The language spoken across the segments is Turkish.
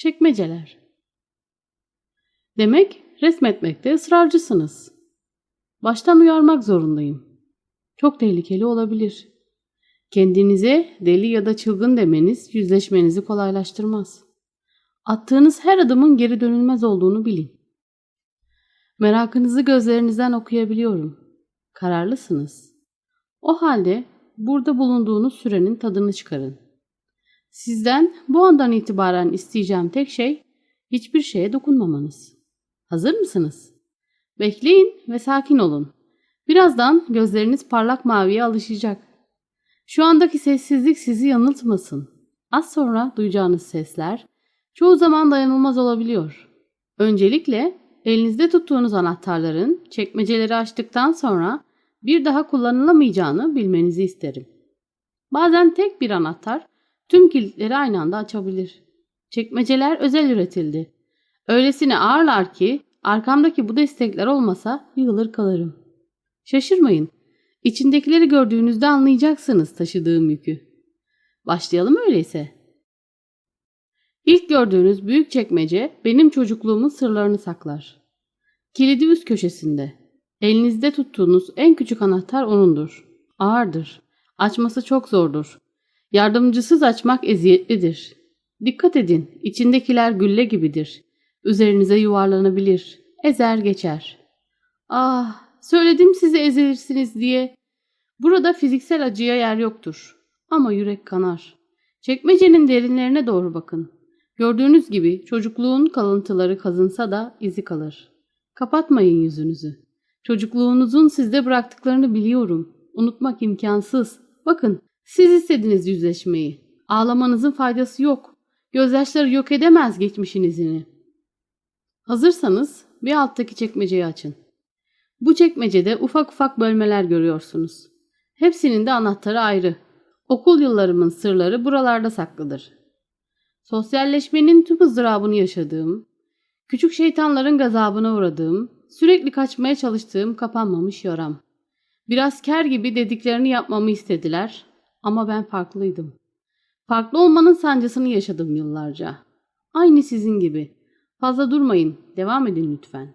Çekmeceler. Demek resmetmekte ısrarcısınız. Baştan uyarmak zorundayım. Çok tehlikeli olabilir. Kendinize deli ya da çılgın demeniz yüzleşmenizi kolaylaştırmaz. Attığınız her adımın geri dönülmez olduğunu bilin. Merakınızı gözlerinizden okuyabiliyorum. Kararlısınız. O halde burada bulunduğunuz sürenin tadını çıkarın. Sizden bu andan itibaren isteyeceğim tek şey hiçbir şeye dokunmamanız. Hazır mısınız? Bekleyin ve sakin olun. Birazdan gözleriniz parlak maviye alışacak. Şu andaki sessizlik sizi yanıltmasın. Az sonra duyacağınız sesler çoğu zaman dayanılmaz olabiliyor. Öncelikle elinizde tuttuğunuz anahtarların çekmeceleri açtıktan sonra bir daha kullanılamayacağını bilmenizi isterim. Bazen tek bir anahtar tüm kilitleri aynı anda açabilir. Çekmeceler özel üretildi. Öylesine ağırlar ki arkamdaki bu destekler olmasa yığılır kalırım. Şaşırmayın. İçindekileri gördüğünüzde anlayacaksınız taşıdığım yükü. Başlayalım öyleyse. İlk gördüğünüz büyük çekmece benim çocukluğumun sırlarını saklar. Kilidi üst köşesinde. Elinizde tuttuğunuz en küçük anahtar onundur. Ağırdır. Açması çok zordur. Yardımcısız açmak eziyetlidir. Dikkat edin, içindekiler gülle gibidir. Üzerinize yuvarlanabilir, ezer geçer. Ah, söyledim size ezilirsiniz diye. Burada fiziksel acıya yer yoktur. Ama yürek kanar. Çekmecenin derinlerine doğru bakın. Gördüğünüz gibi çocukluğun kalıntıları kazınsa da izi kalır. Kapatmayın yüzünüzü. Çocukluğunuzun sizde bıraktıklarını biliyorum. Unutmak imkansız. Bakın, siz istediniz yüzleşmeyi. Ağlamanızın faydası yok. Gözyaşları yok edemez geçmişinizini. Hazırsanız bir alttaki çekmeceyi açın. Bu çekmecede ufak ufak bölmeler görüyorsunuz. Hepsinin de anahtarı ayrı. Okul yıllarımın sırları buralarda saklıdır. Sosyalleşmenin tüm ızdırabını yaşadığım, küçük şeytanların gazabına uğradığım, sürekli kaçmaya çalıştığım kapanmamış yaram. Biraz ker gibi dediklerini yapmamı istediler ama ben farklıydım. Farklı olmanın sancısını yaşadım yıllarca. Aynı sizin gibi. Fazla durmayın, devam edin lütfen.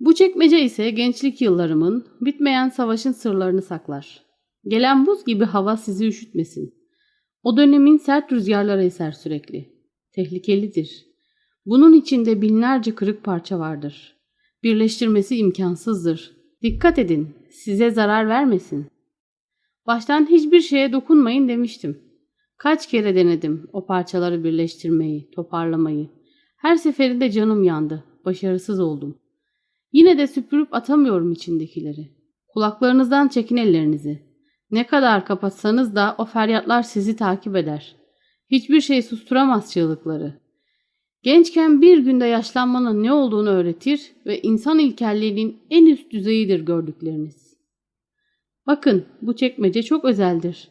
Bu çekmece ise gençlik yıllarımın bitmeyen savaşın sırlarını saklar. Gelen buz gibi hava sizi üşütmesin. O dönemin sert rüzgarları eser sürekli. Tehlikelidir. Bunun içinde binlerce kırık parça vardır. Birleştirmesi imkansızdır. Dikkat edin, size zarar vermesin. Baştan hiçbir şeye dokunmayın demiştim. Kaç kere denedim o parçaları birleştirmeyi, toparlamayı. Her seferinde canım yandı. Başarısız oldum. Yine de süpürüp atamıyorum içindekileri. Kulaklarınızdan çekin ellerinizi. Ne kadar kapatsanız da o feryatlar sizi takip eder. Hiçbir şey susturamaz çığlıkları. Gençken bir günde yaşlanmanın ne olduğunu öğretir ve insan ilkelliğinin en üst düzeyidir gördükleriniz. Bakın bu çekmece çok özeldir.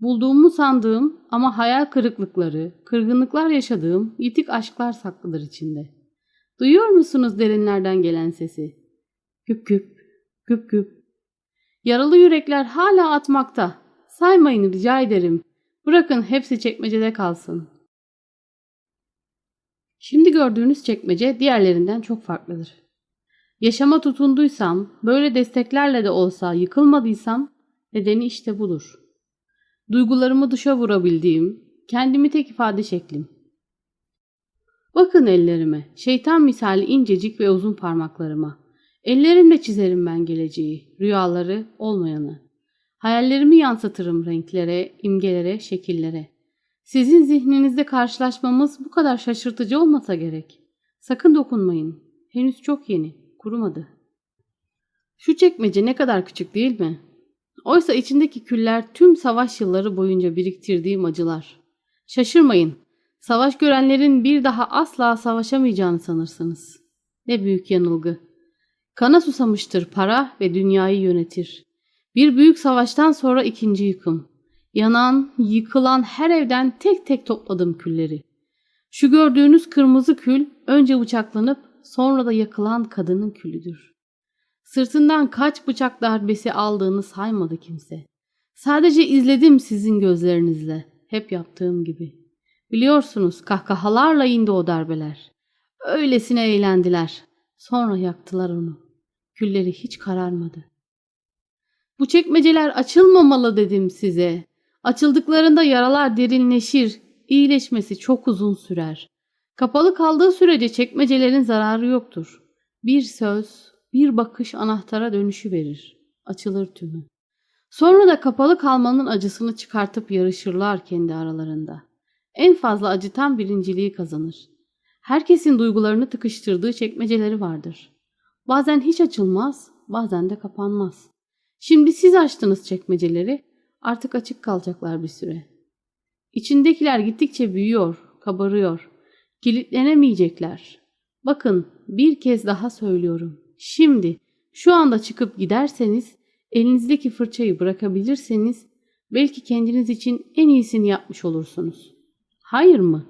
Bulduğumu sandığım ama hayal kırıklıkları, kırgınlıklar yaşadığım yitik aşklar saklıdır içinde. Duyuyor musunuz derinlerden gelen sesi? Güp güp, güp güp. Yaralı yürekler hala atmakta. Saymayın rica ederim. Bırakın hepsi çekmecede kalsın. Şimdi gördüğünüz çekmece diğerlerinden çok farklıdır. Yaşama tutunduysam, böyle desteklerle de olsa yıkılmadıysam nedeni işte budur. Duygularımı dışa vurabildiğim, kendimi tek ifade şeklim. Bakın ellerime, şeytan misali incecik ve uzun parmaklarıma. Ellerimle çizerim ben geleceği, rüyaları, olmayanı. Hayallerimi yansıtırım renklere, imgelere, şekillere. Sizin zihninizde karşılaşmamız bu kadar şaşırtıcı olmasa gerek. Sakın dokunmayın. Henüz çok yeni, kurumadı. Şu çekmece ne kadar küçük değil mi? Oysa içindeki küller tüm savaş yılları boyunca biriktirdiğim acılar. Şaşırmayın. Savaş görenlerin bir daha asla savaşamayacağını sanırsınız. Ne büyük yanılgı. Kana susamıştır para ve dünyayı yönetir. Bir büyük savaştan sonra ikinci yıkım. Yanan, yıkılan her evden tek tek topladım külleri. Şu gördüğünüz kırmızı kül önce bıçaklanıp sonra da yakılan kadının külüdür. Sırtından kaç bıçak darbesi aldığını saymadı kimse. Sadece izledim sizin gözlerinizle, hep yaptığım gibi. Biliyorsunuz kahkahalarla indi o darbeler. Öylesine eğlendiler. Sonra yaktılar onu. Külleri hiç kararmadı. Bu çekmeceler açılmamalı dedim size. Açıldıklarında yaralar derinleşir, iyileşmesi çok uzun sürer. Kapalı kaldığı sürece çekmecelerin zararı yoktur. Bir söz, bir bakış anahtara dönüşü verir. Açılır tümü. Sonra da kapalı kalmanın acısını çıkartıp yarışırlar kendi aralarında. En fazla acıtan birinciliği kazanır. Herkesin duygularını tıkıştırdığı çekmeceleri vardır. Bazen hiç açılmaz, bazen de kapanmaz. Şimdi siz açtınız çekmeceleri, artık açık kalacaklar bir süre. İçindekiler gittikçe büyüyor, kabarıyor. Kilitlenemeyecekler. Bakın bir kez daha söylüyorum. Şimdi şu anda çıkıp giderseniz, elinizdeki fırçayı bırakabilirseniz belki kendiniz için en iyisini yapmış olursunuz. Hayır mı?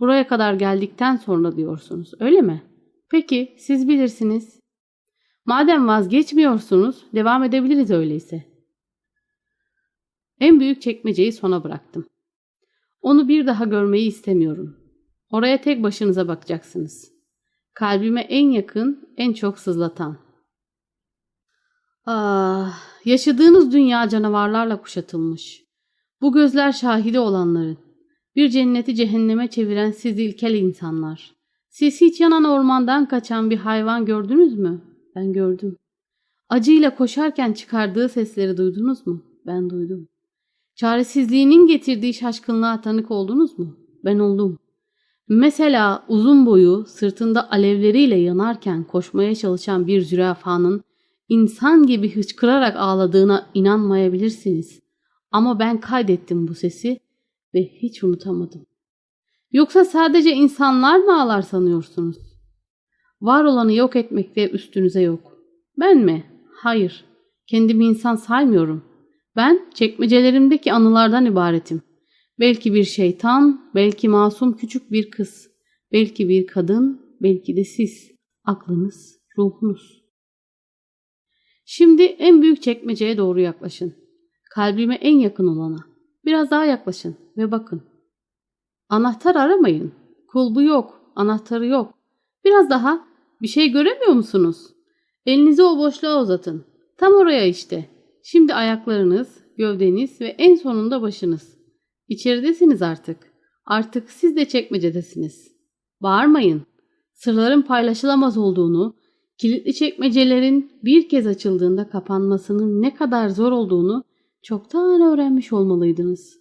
Buraya kadar geldikten sonra diyorsunuz, öyle mi? Peki, siz bilirsiniz. Madem vazgeçmiyorsunuz, devam edebiliriz öyleyse. En büyük çekmeceyi sona bıraktım. Onu bir daha görmeyi istemiyorum. Oraya tek başınıza bakacaksınız. Kalbime en yakın, en çok sızlatan. Ah, yaşadığınız dünya canavarlarla kuşatılmış. Bu gözler şahidi olanların. Bir cenneti cehenneme çeviren siz ilkel insanlar. Siz hiç yanan ormandan kaçan bir hayvan gördünüz mü? Ben gördüm. Acıyla koşarken çıkardığı sesleri duydunuz mu? Ben duydum. Çaresizliğinin getirdiği şaşkınlığa tanık oldunuz mu? Ben oldum. Mesela uzun boyu sırtında alevleriyle yanarken koşmaya çalışan bir zürafanın insan gibi hıçkırarak ağladığına inanmayabilirsiniz. Ama ben kaydettim bu sesi ve hiç unutamadım. Yoksa sadece insanlar mı ağlar sanıyorsunuz? Var olanı yok etmekte üstünüze yok. Ben mi? Hayır. Kendimi insan saymıyorum. Ben çekmecelerimdeki anılardan ibaretim. Belki bir şeytan, belki masum küçük bir kız, belki bir kadın, belki de siz, aklınız, ruhunuz. Şimdi en büyük çekmeceye doğru yaklaşın. Kalbime en yakın olana. Biraz daha yaklaşın ve bakın. Anahtar aramayın. Kulbu yok, anahtarı yok. Biraz daha. Bir şey göremiyor musunuz? Elinizi o boşluğa uzatın. Tam oraya işte. Şimdi ayaklarınız, gövdeniz ve en sonunda başınız. İçeridesiniz artık. Artık siz de çekmecedesiniz. Bağırmayın. Sırların paylaşılamaz olduğunu, kilitli çekmecelerin bir kez açıldığında kapanmasının ne kadar zor olduğunu çoktan öğrenmiş olmalıydınız.